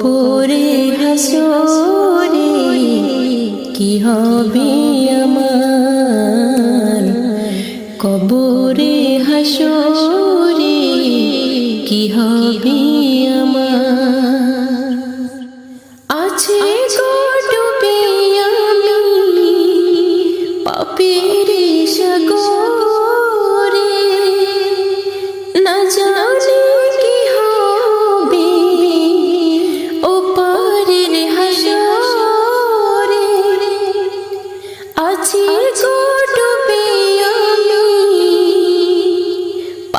কবরে হাসরে কি হবে আমার? কবরে হাসরে কি হবে আমার? আছে গো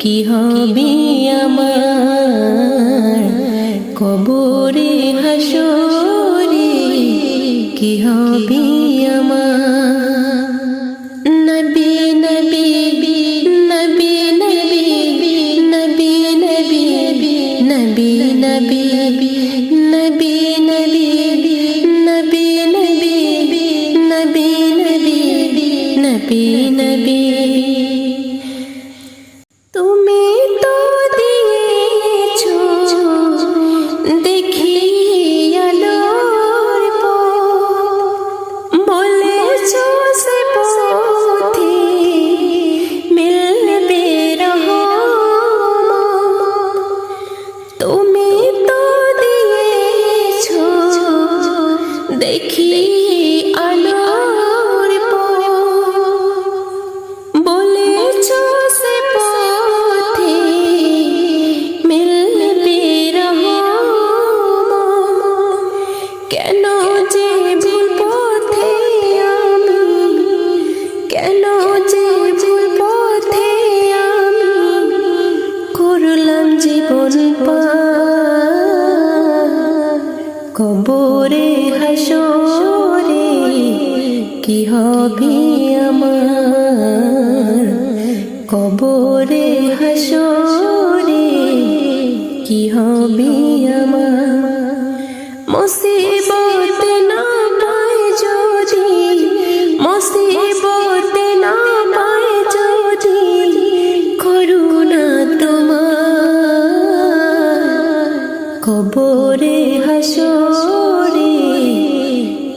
কি হবে আমার কবরে হাসরে কি হবে আমার নবী নবী নবী নবী নবী নবী নবী নবী নবী দেখি আলো কবরে হাসরে কি হবে আমার? কবরে হাসরে কি হবে আমার? মুসিবত